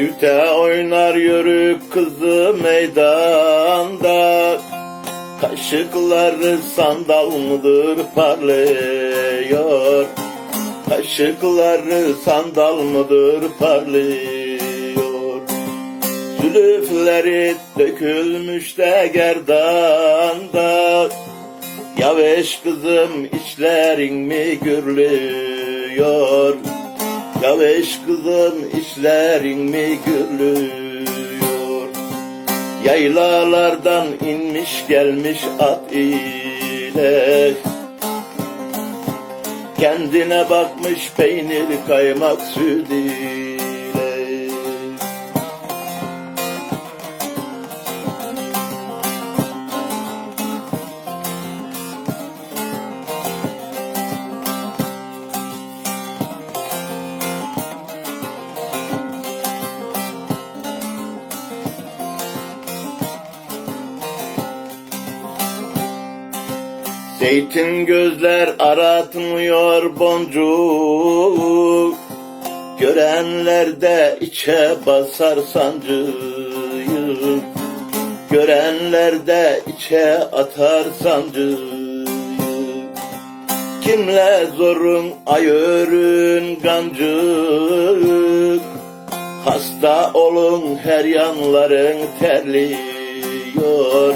Çifte oynar yörük kızı meydanda. Kaşıkları sandal mıdır parlıyor? Kaşıkları sandal mıdır parlıyor? Zülüfleri dökülmüş de gerdanda. Yavaş kızım işlerin mi gürlüyor Yavaş kızım işlerin mi gürlüyor Yaylalardan inmiş gelmiş at ile. Kendine bakmış peynir kaymak süt ile Zeytin gözler aratmıyor boncuk. Görenler de içe basar sancıyı. Görenler de içe atar sancıyı. Kimle zorun ayörün gancık? Hasta olun her yanların terliyor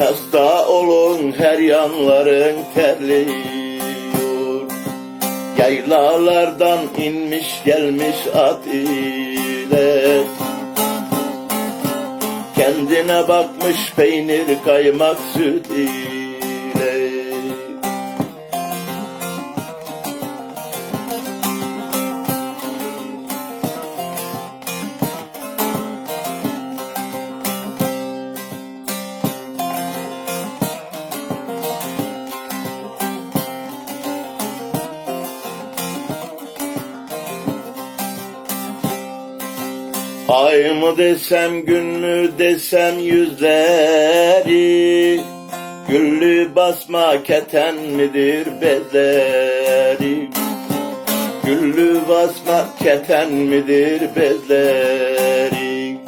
Hasta olun her yanların terliyor Yaylalardan inmiş gelmiş at ile. Kendine bakmış peynir kaymak süt ile Ay mı desem gün mü desem yüzleri Güllü basma keten midir bezleri? Güllü basma keten midir bezleri?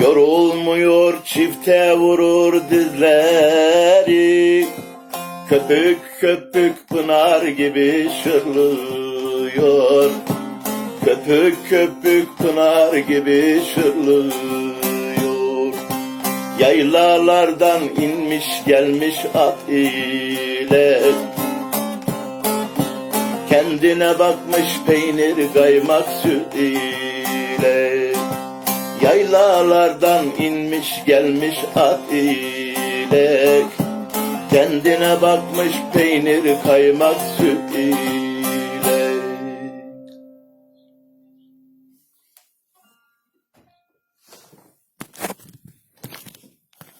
Yorulmuyor çifte vurur dizleri. Köpük köpük pınar gibi şırlıyor Köpük köpük pınar gibi şırlıyor Yaylalardan inmiş gelmiş at ile. Kendine bakmış peynir kaymak süt ile. Yaylalardan inmiş gelmiş at ile. Kendine bakmış peynir kaymak süt ile